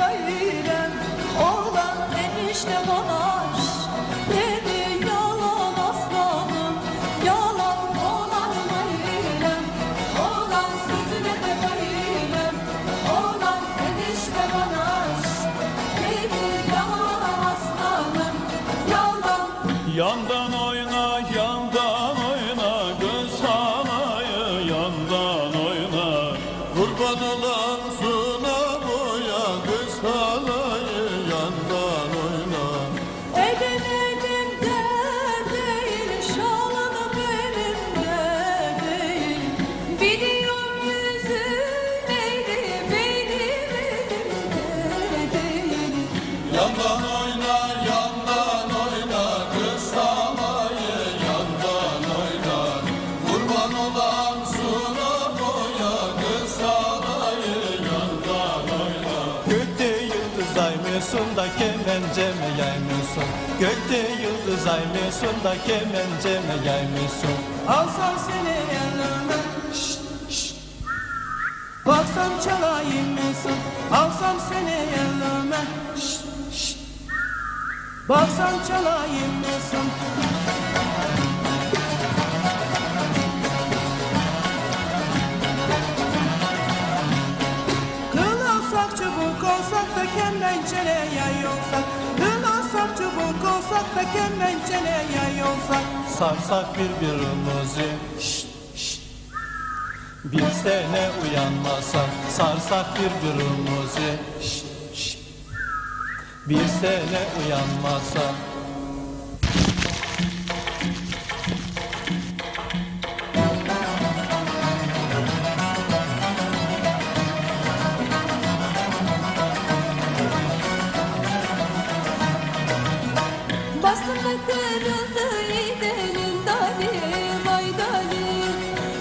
gayrem Oğlan enişte banaş Dedi yalan aslanım Yalan oğlan gayrem Oğlan sözüne de gayrem Oğlan enişte banaş Dedi yalan aslanım Yalan göz halayı yandan oyna. Edemedim der değil, şalını benimle değil. Biliyorum yüzün eğri, benim elimde değil. Yandan yıldız ay mısın da kemence mi yaymıyorsun? Gökte yıldız ay mısın da kemence mi yaymıyorsun? Alsam seni şşt. Baksam çalayım mısın Alsam seni şşt. Baksam çalayım mısın da kemençele yay olsak Kıl alsak çubuk olsak da kemençele yay olsak Sarsak birbirimizi şşt, şşt. Bir sene uyanmasak sarsak birbirimizi şşt, şşt. Bir sene uyanmasak Bastım da kırıldı gidenin dali, vay dali.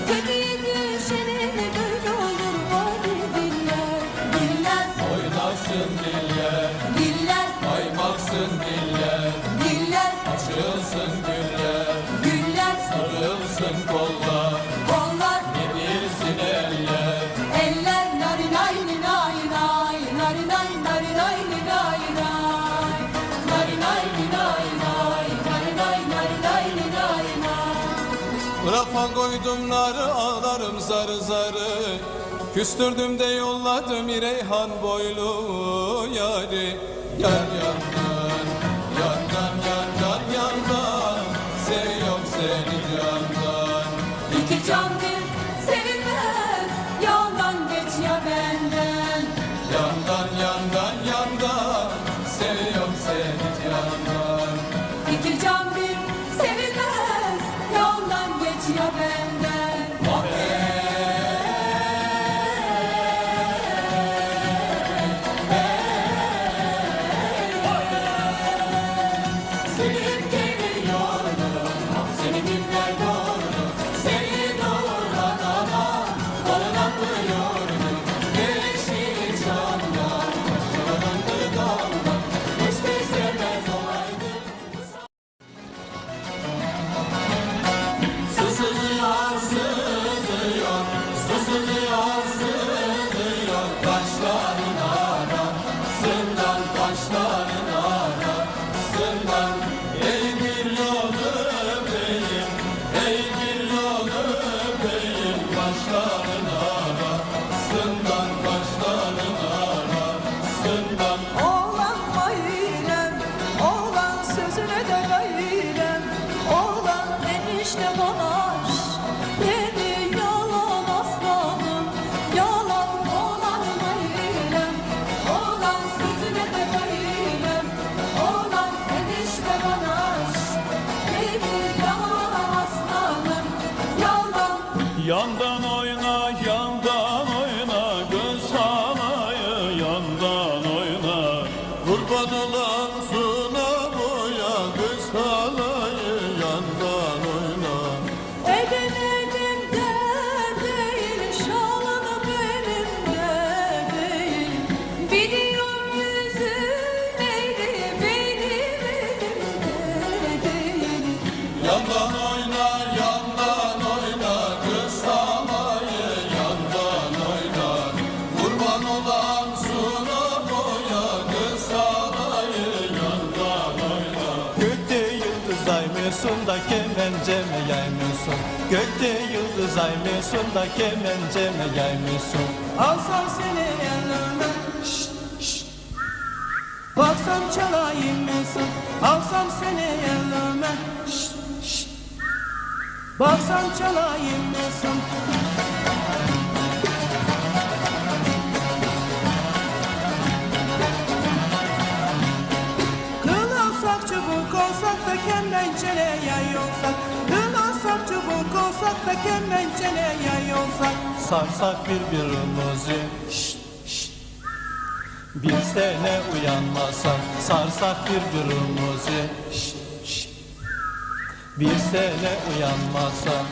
Kötüye düşenin böyle olur vali diller. Diller, Oynasın diller, diller, kaymaksın diller, diller, açılsın güller, güller, sarılsın kollar, kollar, yenilsin eller. eller. Nari nay ni nay nay, nari nay nari nay Rafa koydum narı ağlarım zarı zarı. Küstürdüm de yolladım reyhan boylu yari. Yar yandan, arasından, taşların arasından Ey Kurban olan suna boya, göz mısın da kemenceme yay mısın Gökte yıldız ay mısın da kemenceme yay mısın Alsam seni elime şşt. Baksam çalayım mısın Alsam seni şşt, şşt. Baksam çalayım mısın olsak da kemençele yay olsak Sarsak birbirimizi şşt, şşt. Bir sene uyanmasak sarsak birbirimizi şşt, şşt. Bir sene uyanmasak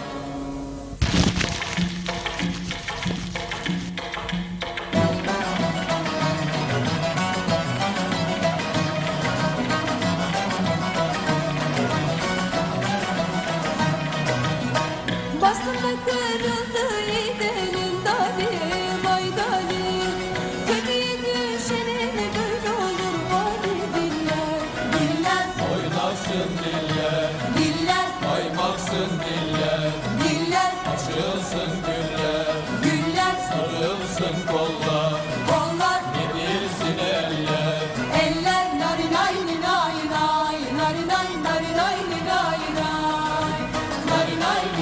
açılsın güller, güller sarılsın kollar, kollar gidilsin eller. eller nari nari nari nay ni nay nay nari nay ni nay nay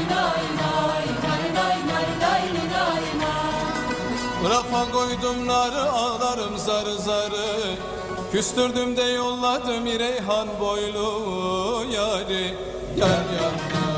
nari nay nari nay ni nay nay Rafa koydum narı ağlarım zarı zarı Küstürdüm de yolladım reyhan boylu yari Yar yandı